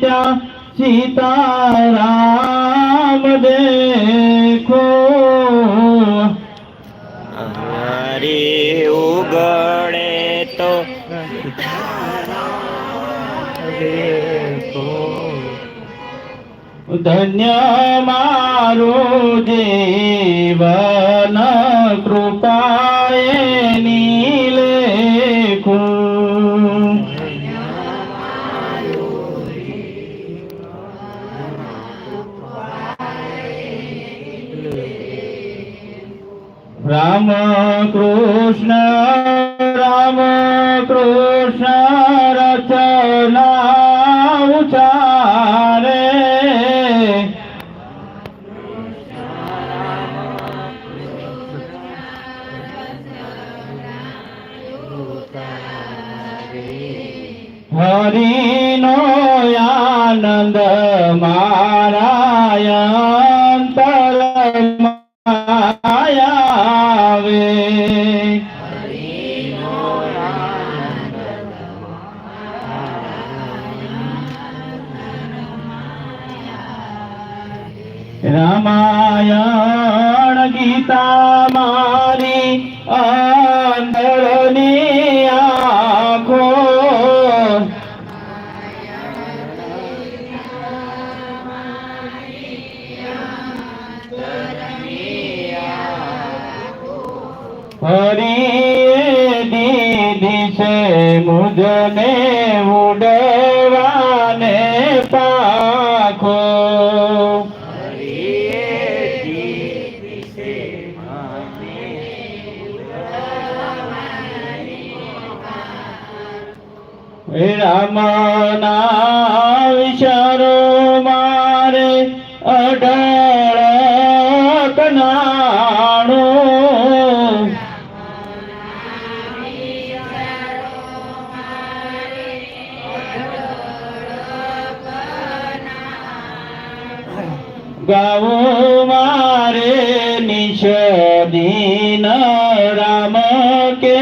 ત્યાં સીતારામ દેખો. હરી ઉગડે તો ધન્ય મારું જીવન કૃપાએ રામ કૃષ્ણ રામ કૃષ્ણ રચના ઉચારે. હરિનો રામાયણ ગીતા મારી અંદરની આંખો હરી દીદી છે મુજને ઉડવાને રામના વિચારો મારે અઢળ કનાણો. ગાવો મારે નિષદીન રામ કે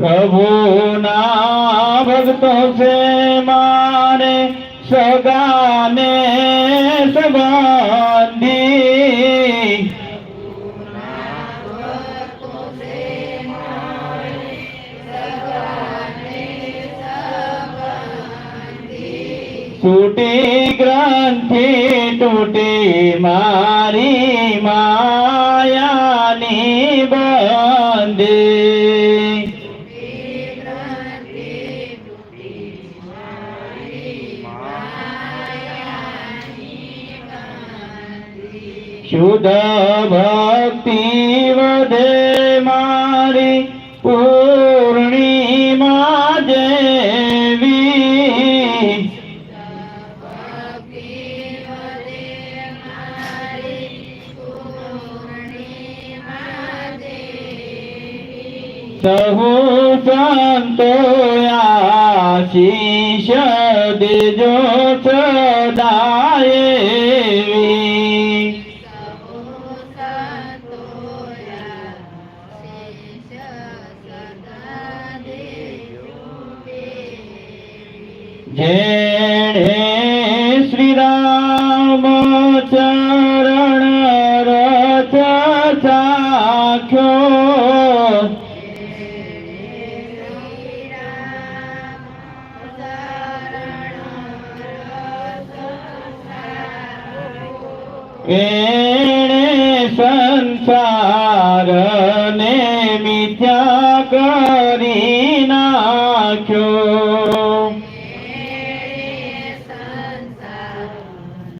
પ્રભુના ભક્તો છે મારે સગાને સંબંધી. તૂટી ગ્રંથિ તૂટી મારી માયાની બંધી. શુદ્ધ ભક્તિ વધે મારી પૂર્ણિમા દેવી સહુ સંતો આશીષ દેજો સદાય જેણે શ્રી રામ ચરણ રથ સાખ્યો એણે સંસારને મિથ્યા કરી નાખ્યો.